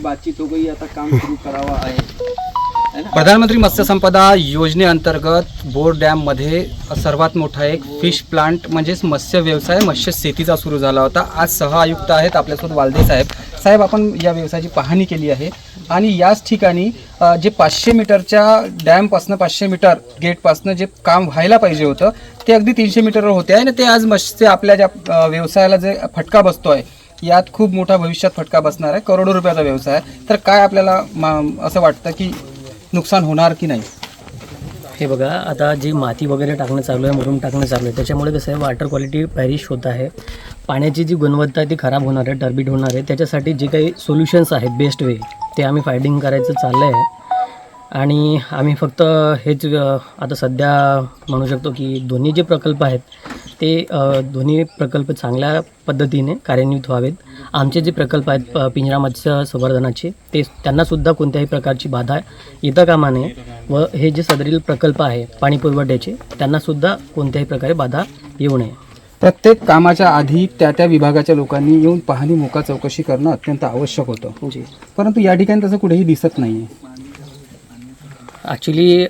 बातचीत हो गई आता काम सुरू करावा आहे. प्रधानमंत्री मत्स्य संपदा योजनेअंतर्गत बोर डॅममध्ये सर्वात मोठा एक फिश प्लांट म्हणजेच मत्स्य व्यवसाय मत्स्य शेतीचा सुरू झाला होता. आज सह आयुक्त आहेत आपल्यासोबत वालदे साहेब. साहेब आपण या व्यवसायाची पाहणी केली आहे. आणि याच ठिकाणी जे पाचशे मीटरच्या डॅमपासनं पाचशे मीटर गेटपासनं जे काम व्हायला पाहिजे होतं ते अगदी तीनशे मीटरवर होते आणि ते आज मत्स्य आपल्या ज्या व्यवसायाला जे फटका बसतो आहे यात खूप मोठा भविष्यात फटका बसणार आहे. करोडो रुपयाचा व्यवसाय आहे. तर काय आपल्याला मा- असं वाटतं की नुकसान होणार की नाही? हे बघा आता जी माती वगैरे टाकणं चालू आहे मुरुम टाकणं चालू आहे त्याच्यामुळे कसं आहे वॉटर क्वालिटी पॅरिश होत आहे. पाण्याची जी गुणवत्ता आहे ती खराब होणार आहे टर्बिट होणार आहे. त्याच्यासाठी जे काही सोल्युशन्स आहेत बेस्ट वे ते आम्ही फायडिंग करायचं चाललं आहे आणि आम्ही फक्त हेच आता सध्या म्हणू शकतो की दोन्ही जे प्रकल्प आहेत ते दोन्ही प्रकल्प चांगल्या पद्धतीने कार्यान्वित व्हावेत. आमचे जे प्रकल्प आहेत पिंजरा मत्स्य संवर्धनाचे ते त्यांनासुद्धा कोणत्याही प्रकारची बाधा येता कामा नये व हे जे सदरील प्रकल्प आहे पाणी पुरवठ्याचे त्यांनासुद्धा कोणत्याही प्रकारे बाधा येऊ नये. प्रत्येक कामाच्या आधी त्या त्या विभागाच्या लोकांनी येऊन पाहणी मोका चौकशी करणं अत्यंत आवश्यक होतं. परंतु या ठिकाणी तसं कुठेही दिसत नाही ॲक्च्युली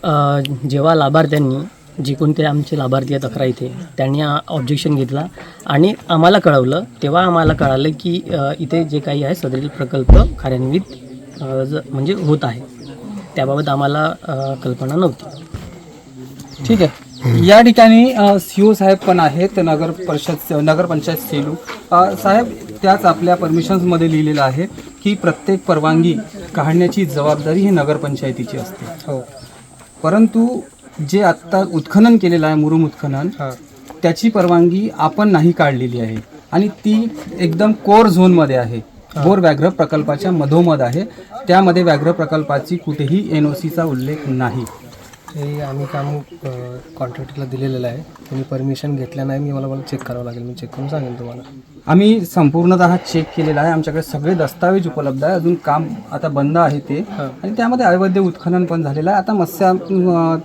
जेव्हा लाभार्थ्यांनी जे कोणते आमचे लाभार्थी आहेत अकरा इथे त्यांनी ऑब्जेक्शन घेतला. आणि आम्हाला कळवलं तेव्हा आम्हाला कळालं की अ, इथे जे काही आहे सदरील प्रकल्प कार्यान्वित अ, ज- म्हणजे होत आहे. त्याबाबत आम्हाला अ, कल्पना नव्हती. ठीक आहे. या ठिकाणी सीओ साहेब पण आहेत नगर परिषद नगर पंचायत सेलू अ, साहेब त्याच आपल्या परमिशन्समध्ये लिहिलेलं आहे की प्रत्येक परवानगी काढण्याची जबाबदारी ही नगरपंचायतीची असते. हो. परंतु जे आत्ता उत्खनन केलेलं आहे मुरुम उत्खनन त्याची परवानगी आपण नाही काढलेली आहे. आणि ती एकदम कोर झोनमध्ये आहे. बोर व्याघ्र प्रकल्पाच्या मधोमध आहे. त्यामध्ये व्याघ्र प्रकल्पाची कुठेही एन ओ सीचा उल्लेख नाही. हे आम्ही काम कॉन्ट्रॅक्टरला दिलेलं आहे. त्यांनी परमिशन घेतल्या नाही मी मला मला चेक करावं लागेल. मी चेक करून सांगेन तुम्हाला. आम्ही संपूर्णतः चेक केलेला आहे. आमच्याकडे सगळे दस्तावेज उपलब्ध आहे. अजून काम आता बंद आहे ते. आणि त्यामध्ये अवैध उत्खनन पण झालेलं आहे. आता मत्स्य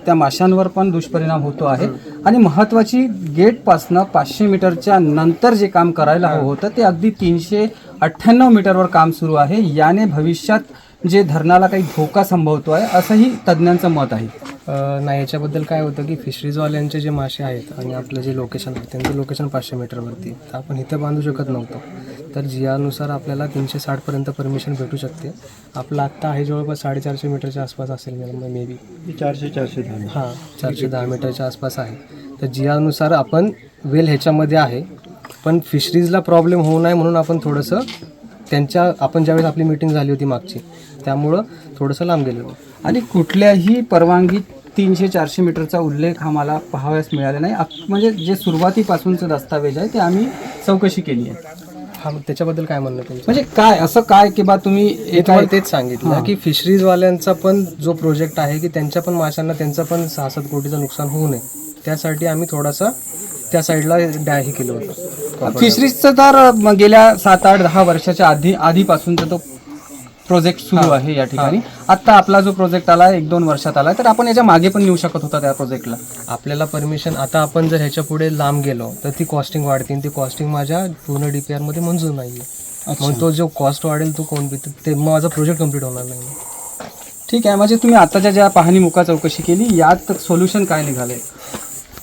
त्या माशांवर पण दुष्परिणाम होतो आहे. आणि महत्त्वाची गेटपासनं पाचशे मीटरच्या नंतर जे काम करायला हवं होतं ते अगदी तीनशे अठ्ठ्याण्णव मीटरवर काम सुरू आहे. याने भविष्यात जे धरणाला काही धोका संभवतो आहे असंही तज्ज्ञांचं मत आहे. नाही याच्याबद्दल काय होतं की फिशरीजवाल्यांचे जे मासे आहेत आणि आपलं जे लोकेशन आहे त्यांचं लोकेशन पाचशे मीटरवरती तर आपण इथं बांधू शकत नव्हतो. तर जियानुसार आपल्याला तीनशे साठपर्यंत परमिशन भेटू शकते. आपलं आत्ता आहे जवळपास साडेचारशे मीटरच्या आसपास असेल मे बी चारशे चारशे दहा हां चारशे दहा मीटरच्या आसपास आहे. तर जियानुसार आपण वेल ह्याच्यामध्ये आहे. पण फिशरीजला प्रॉब्लेम होऊ नये म्हणून आपण थोडंसं त्यांच्या आपण ज्यावेळेस आपली मीटिंग झाली होती मागची त्यामुळं थोडंसं लांब गेलेलो. आणि कुठल्याही परवानगी तीनशे चारशे मीटरचा उल्लेख आम्हाला पाहावयास मिळाला नाही. म्हणजे जे सुरुवातीपासूनचं दस्तावेज आहे ते आम्ही चौकशी केली आहे. हा मग त्याच्याबद्दल काय म्हणणं तुमचं? म्हणजे काय असं काय की बा तुम्ही तेच सांगितलं की फिशरीजवाल्यांचा पण जो प्रोजेक्ट आहे की त्यांच्या पण माशांना त्यांचं पण सहा सात कोटीचं नुकसान होऊ नये. त्यासाठी आम्ही थोडासा त्या साईडला डॅ हे केलं होतं. फिशरीजचं तर गेल्या सात आठ दहा वर्षाच्या आधी आधीपासूनचा तो प्रोजेक्ट सुरू आहे या ठिकाणी. आता आपला जो प्रोजेक्ट आला एक दोन वर्षात आला तर आपण याच्या मागे पण येऊ शकत होता त्या प्रोजेक्टला. आपल्याला परमिशन आता आपण जर ह्याच्या पुढे लांब गेलो तर ती कॉस्टिंग वाढते आणि ती कॉस्टिंग माझ्या पूर्ण डी पी आरमध्ये मंजूर नाही आहे मग तो जो कॉस्ट वाढेल तो कोण ते मग माझा प्रोजेक्ट कंप्लीट होणार नाही. ठीक आहे म्हणजे तुम्ही आताच्या ज्या पाहणी मुका चौकशी केली यात सोल्युशन काय निघाले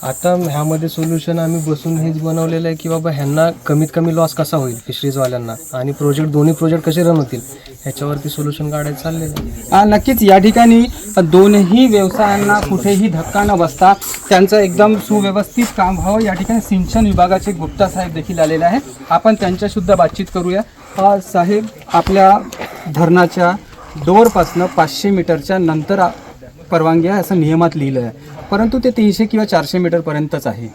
आता ह्यामध्ये सोल्युशन आम्ही बसून हेच बनवलेलं आहे की बाबा ह्यांना कमीत कमी लॉस कसा होईल फिशरीजवाल्यांना आणि प्रोजेक्ट दोन्ही प्रोजेक्ट कसे रन होतील? ह्याच्यावरती सोल्युशन काढायचं चाललेलं आहे. नक्कीच. या ठिकाणी दोनही व्यवसायांना कुठेही धक्का न बसता त्यांचं एकदम सुव्यवस्थित काम व्हावं. या ठिकाणी सिंचन विभागाचे गुप्ता साहेब देखील आलेले आहे आपण त्यांच्यासुद्धा बातचीत करूया. साहेब आपल्या धरणाच्या डोअरपासनं पाचशे मीटरच्या नंतर परवानगी आहे असं नियमात लिहिलं आहे परंतु ते तीनशे किंवा चारशे मीटरपर्यंतच आहे.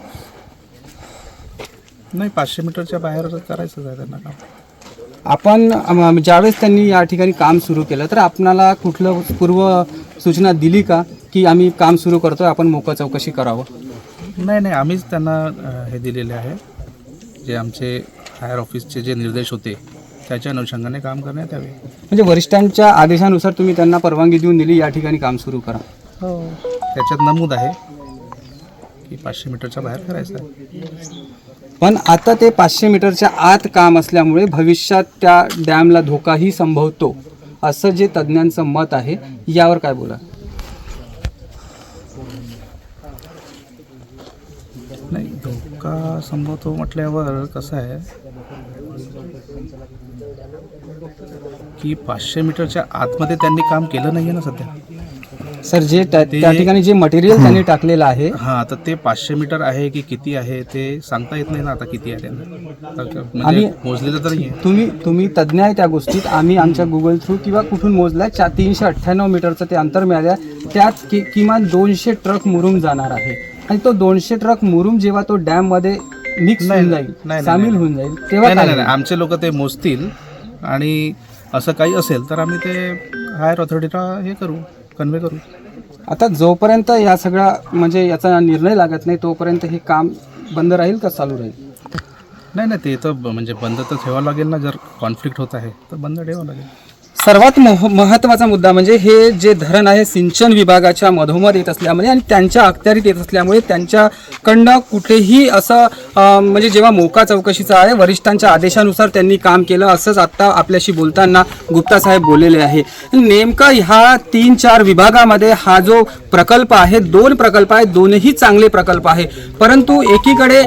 नाही पाचशे मीटरच्या बाहेर करायचंच आहे त्यांना काम. आपण ज्यावेळेस त्यांनी या ठिकाणी काम सुरू केलं तर आपणाला कुठलं पूर्व सूचना दिली का की आम्ही काम सुरू करतोय आपण मोकळ चौकशी करावं? नाही नाही आम्हीच त्यांना अ, हे दिलेले आहे. जे आमचे हायर ऑफिसचे जे निर्देश होते त्याच्या अनुषंगाने काम करण्यात यावे. म्हणजे वरिष्ठांच्या आदेशानुसार तुम्ही त्यांना परवानगी देऊन दिली या ठिकाणी काम सुरू करा. हो. त्याच्यात नमूद आहे की पाचशे मीटरच्या बाहेर करायचं आहे. पण आता ते पाचशे मीटरच्या आत काम असल्यामुळे भविष्यात त्या डॅमला धोकाही संभवतो असं जे तज्ज्ञांचं मत आहे यावर काय बोला नाही. धोका संभवतो म्हटल्यावर कसं आहे की पाचशे मीटरच्या आतमध्ये त्यांनी काम केलं नाही आहे ना सध्या. सर जे त्या त्या ठिकाणी जे मटेरियल त्यांनी टाकलेलं आहे हां तर ते पाचशे मीटर आहे की किती आहे ते सांगता येत नाही ना आता किती आहे त्यांना. तर म्हणजे मोजलेलं तर तुम्ही तुम्ही तज्ज्ञ आहे त्या गोष्टीत. आम्ही आमच्या गुगल थ्रू किंवा कुठून मोजलाय चा तीनशे अठ्ठ्याण्णव मीटरचं ते अंतर मिळालं त्यात कि किमान दोनशे ट्रक मुरुम जाणार आहे. आणि तो दोनशे ट्रक मुरुम जेव्हा तो डॅममध्ये मिक्स नाही, होऊन जाईल नाही, सामील. होऊन जाईल तेव्हा नाही नाही आमचे लोक ते मोजतील आणि असं काही असेल तर आम्ही ते हायर ऑथॉरिटीला हे करू कन्वे करू. आता जोपर्यंत या सगळ्या म्हणजे याचा निर्णय लागत नाही तोपर्यंत हे काम बंद राहील का चालू राहील? नाही नाही ते तर म्हणजे बंद तर ठेवावं लागेल ना जर कॉन्फ्लिक्ट होत आहे तर बंद ठेवावं लागेल. सर्वात महत्त्वाचा मुद्दा म्हणजे हे जे धरण आहे सिंचन विभागाच्या मधोमध येत असल्यामुळे आणि त्यांच्या अखत्यारीत येत असल्यामुळे त्यांच्याकडनं कुठेही असं म्हणजे जेव्हा मोका चौकशीचा आहे वरिष्ठांच्या आदेशानुसार त्यांनी काम केलं असंच आत्ता आपल्याशी बोलताना गुप्ता साहेब बोललेले आहे. नेमका ह्या तीन चार विभागामध्ये हा जो प्रकल्प आहे दोन प्रकल्प आहेत दोनही चांगले प्रकल्प आहे. परंतु एकीकडे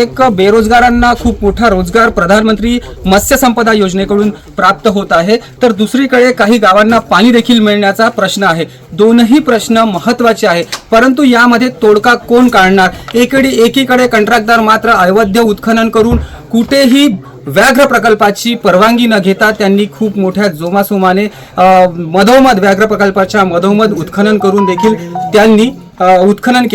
एक बेरोजगारांना खूप मोठा रोजगार प्रधानमंत्री मत्स्य संपदा योजनेकडून प्राप्त होत आहे. तर दुसरीकडे काही गावांना पाणी देखील मिळण्याचा प्रश्न आहे. दोनही प्रश्न महत्त्वाचे आहे परंतु यामध्ये तोडका कोण काढणार? एकडे एकीकडे कंत्राटदार मात्र अवैध उत्खनन करून कुठेही व्याघ्र प्रकल्पाची परवानगी न घेता त्यांनी खूप मोठ्या जोमासोमाने मधोमध व्याघ्र प्रकल्पाच्या मधोमध उत्खनन करून देखील त्यांनी उत्खनन केले.